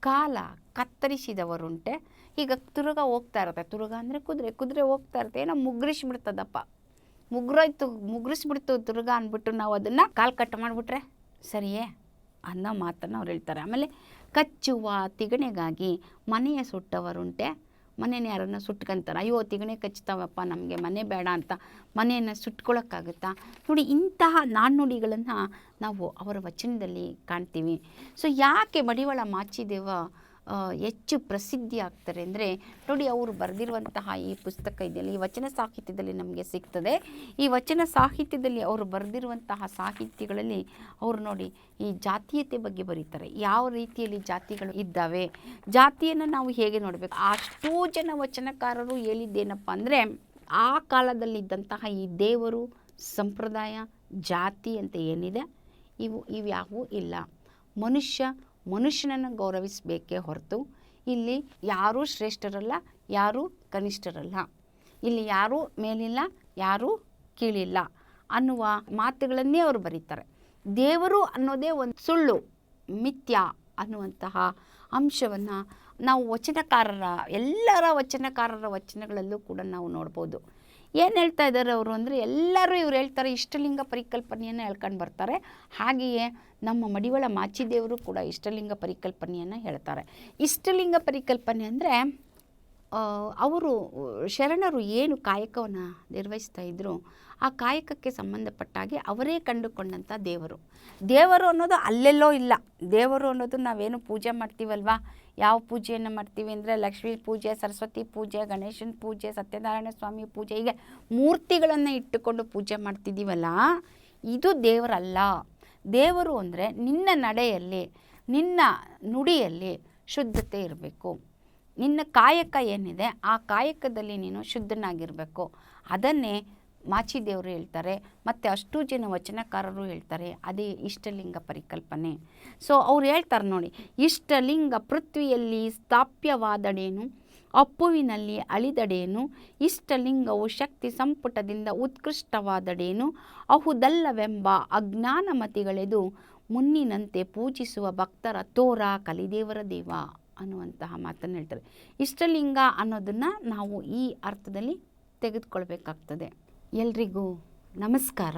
ಕಾಲ ಕತ್ತರಿಸಿದವರುಂಟೆ. ಈಗ ತುರುಗ ಹೋಗ್ತಾ ಇರುತ್ತೆ. ತುರುಗ ಅಂದರೆ ಕುದುರೆ. ಕುದುರೆ ಹೋಗ್ತಾ ಇರುತ್ತೆ. ಏನೋ ಮುಗ್ರಿಸ್ಬಿಡ್ತದಪ್ಪ. ಮುಗ್ರೋಯ್ತು, ಮುಗ್ರಿಸ್ಬಿಡ್ತು ತುರುಗ ಅಂದ್ಬಿಟ್ಟು ನಾವು ಅದನ್ನು ಕಾಲು ಕಟ್ ಮಾಡಿಬಿಟ್ರೆ ಸರಿಯೇ ಅನ್ನೋ ಮಾತನ್ನು ಅವ್ರು ಹೇಳ್ತಾರೆ. ಆಮೇಲೆ ಕಚ್ಚುವ ತಿಗಣೆಗಾಗಿ ಮನೆಯ ಸುಟ್ಟವರುಂಟೆ. ಮನೇನ ಯಾರನ್ನ ಸುಟ್ಕೊಂತಾರೆ? ಅಯ್ಯೋ, ತಿಗಣೆ ಕಚ್ತಾವಪ್ಪ, ನಮಗೆ ಮನೆ ಬೇಡ ಅಂತ ಮನೆಯನ್ನು ಸುಟ್ಕೊಳ್ಳೋಕ್ಕಾಗುತ್ತಾ ನೋಡಿ, ಇಂತಹ ನಾಣ್ಣುಡಿಗಳನ್ನು ನಾವು ಅವರ ವಚನದಲ್ಲಿ ಕಾಣ್ತೀವಿ. ಸೊ ಯಾಕೆ ಮಡಿವಾಳ ಮಾಚಿದೇವ ಹೆಚ್ಚು ಪ್ರಸಿದ್ಧಿ ಆಗ್ತಾರೆ ಅಂದರೆ ನೋಡಿ ಅವರು ಬರೆದಿರುವಂತಹ ಈ ಪುಸ್ತಕ ಇದೆಯಲ್ಲ ಈ ವಚನ ಸಾಹಿತ್ಯದಲ್ಲಿ ನಮಗೆ ಸಿಗ್ತದೆ. ಈ ವಚನ ಸಾಹಿತ್ಯದಲ್ಲಿ ಅವರು ಬರೆದಿರುವಂತಹ ಸಾಹಿತ್ಯಗಳಲ್ಲಿ ಅವರು ನೋಡಿ ಈ ಜಾತೀಯತೆ ಬಗ್ಗೆ ಬರೀತಾರೆ. ಯಾವ ರೀತಿಯಲ್ಲಿ ಜಾತಿಗಳು ಇದ್ದಾವೆ, ಜಾತಿಯನ್ನು ನಾವು ಹೇಗೆ ನೋಡಬೇಕು? ಅಷ್ಟೋ ಜನ ವಚನಕಾರರು ಹೇಳಿದ್ದೇನಪ್ಪ ಅಂದರೆ, ಆ ಕಾಲದಲ್ಲಿದ್ದಂತಹ ಈ ದೇವರು, ಸಂಪ್ರದಾಯ, ಜಾತಿ ಅಂತ ಏನಿದೆ, ಇವು ಇವ್ಯಾವೂ ಇಲ್ಲ. ಮನುಷ್ಯ ಮನುಷ್ಯನನ್ನು ಗೌರವಿಸಬೇಕೇ ಹೊರತು ಇಲ್ಲಿ ಯಾರೂ ಶ್ರೇಷ್ಠರಲ್ಲ, ಯಾರೂ ಕನಿಷ್ಠರಲ್ಲ. ಇಲ್ಲಿ ಯಾರೂ ಮೇಲಿಲ್ಲ, ಯಾರೂ ಕೀಳಿಲ್ಲ ಅನ್ನುವ ಮಾತುಗಳನ್ನೇ ಅವರು ಬರೀತಾರೆ. ದೇವರು ಅನ್ನೋದೇ ಒಂದು ಸುಳ್ಳು, ಮಿಥ್ಯ ಅನ್ನುವಂತಹ ಅಂಶವನ್ನು ನಾವು ವಚನಕಾರರ, ಎಲ್ಲರ ವಚನಕಾರರ ವಚನಗಳಲ್ಲೂ ಕೂಡ ನಾವು ನೋಡ್ಬೋದು. ಏನು ಹೇಳ್ತಾ ಇದ್ದಾರೆ ಅವರು ಅಂದರೆ ಎಲ್ಲರೂ ಇವ್ರು ಹೇಳ್ತಾರೆ, ಇಷ್ಟಲಿಂಗ ಪರಿಕಲ್ಪನೆಯನ್ನು ಹೇಳ್ಕೊಂಡು ಬರ್ತಾರೆ. ಹಾಗೆಯೇ ನಮ್ಮ ಮಡಿವಾಳ ಮಾಚಿದೇವರು ಕೂಡ ಇಷ್ಟಲಿಂಗ ಪರಿಕಲ್ಪನೆಯನ್ನು ಹೇಳ್ತಾರೆ. ಇಷ್ಟಲಿಂಗ ಪರಿಕಲ್ಪನೆ ಅಂದರೆ ಅವರು, ಶರಣರು ಏನು ಕಾಯಕವನ್ನು ನಿರ್ವಹಿಸ್ತಾ ಇದ್ದರು ಆ ಕಾಯಕಕ್ಕೆ ಸಂಬಂಧಪಟ್ಟಾಗೆ ಅವರೇ ಕಂಡುಕೊಂಡಂಥ ದೇವರು. ದೇವರು ಅನ್ನೋದು ಅಲ್ಲೆಲ್ಲೋ ಇಲ್ಲ. ದೇವರು ಅನ್ನೋದು ನಾವೇನು ಪೂಜೆ ಮಾಡ್ತೀವಲ್ವಾ? ಯಾವ ಪೂಜೆಯನ್ನು ಮಾಡ್ತೀವಿ ಅಂದರೆ ಲಕ್ಷ್ಮೀ ಪೂಜೆ, ಸರಸ್ವತಿ ಪೂಜೆ, ಗಣೇಶನ ಪೂಜೆ, ಸತ್ಯನಾರಾಯಣ ಸ್ವಾಮಿ ಪೂಜೆ, ಹೀಗೆ ಮೂರ್ತಿಗಳನ್ನು ಇಟ್ಟುಕೊಂಡು ಪೂಜೆ ಮಾಡ್ತಿದ್ದೀವಲ್ಲ, ಇದು ದೇವರಲ್ಲ. ದೇವರು ಅಂದರೆ ನಿನ್ನ ನಡೆಯಲ್ಲಿ, ನಿನ್ನ ನುಡಿಯಲ್ಲಿ ಶುದ್ಧತೆ ಇರಬೇಕು. ನಿನ್ನ ಕಾಯಕ ಏನಿದೆ, ಆ ಕಾಯಕದಲ್ಲಿ ನೀನು ಶುದ್ಧನಾಗಿರಬೇಕು. ಅದನ್ನೇ ಮಾಚಿದೇವರು ಹೇಳ್ತಾರೆ, ಮತ್ತು ಅಷ್ಟು ಜನ ವಚನಕಾರರು ಹೇಳ್ತಾರೆ, ಅದೇ ಇಷ್ಟಲಿಂಗ ಪರಿಕಲ್ಪನೆ. ಸೊ ಅವ್ರು ಹೇಳ್ತಾರೆ ನೋಡಿ, ಇಷ್ಟಲಿಂಗ ಪೃಥ್ವಿಯಲ್ಲಿ ಸ್ಥಾಪ್ಯವಾದಡೇನು, ಅಪ್ಪುವಿನಲ್ಲಿ ಅಳಿದಡೇನು, ಇಷ್ಟಲಿಂಗವು ಶಕ್ತಿ ಸಂಪುಟದಿಂದ ಉತ್ಕೃಷ್ಟವಾದಡೇನು, ಅಹುದಲ್ಲವೆಂಬ ಅಜ್ಞಾನಮತಿಗಳೆದು ಮುನ್ನಿನಂತೆ ಪೂಜಿಸುವ ಭಕ್ತರ ತೋರ ಕಲಿದೇವರ ದೇವ ಅನ್ನುವಂತಹ ಮಾತನ್ನು ಹೇಳ್ತಾರೆ. ಇಷ್ಟಲಿಂಗ ಅನ್ನೋದನ್ನು ನಾವು ಈ ಅರ್ಥದಲ್ಲಿ ತೆಗೆದುಕೊಳ್ಬೇಕಾಗ್ತದೆ. ಎಲ್ರಿಗೂ ನಮಸ್ಕಾರ.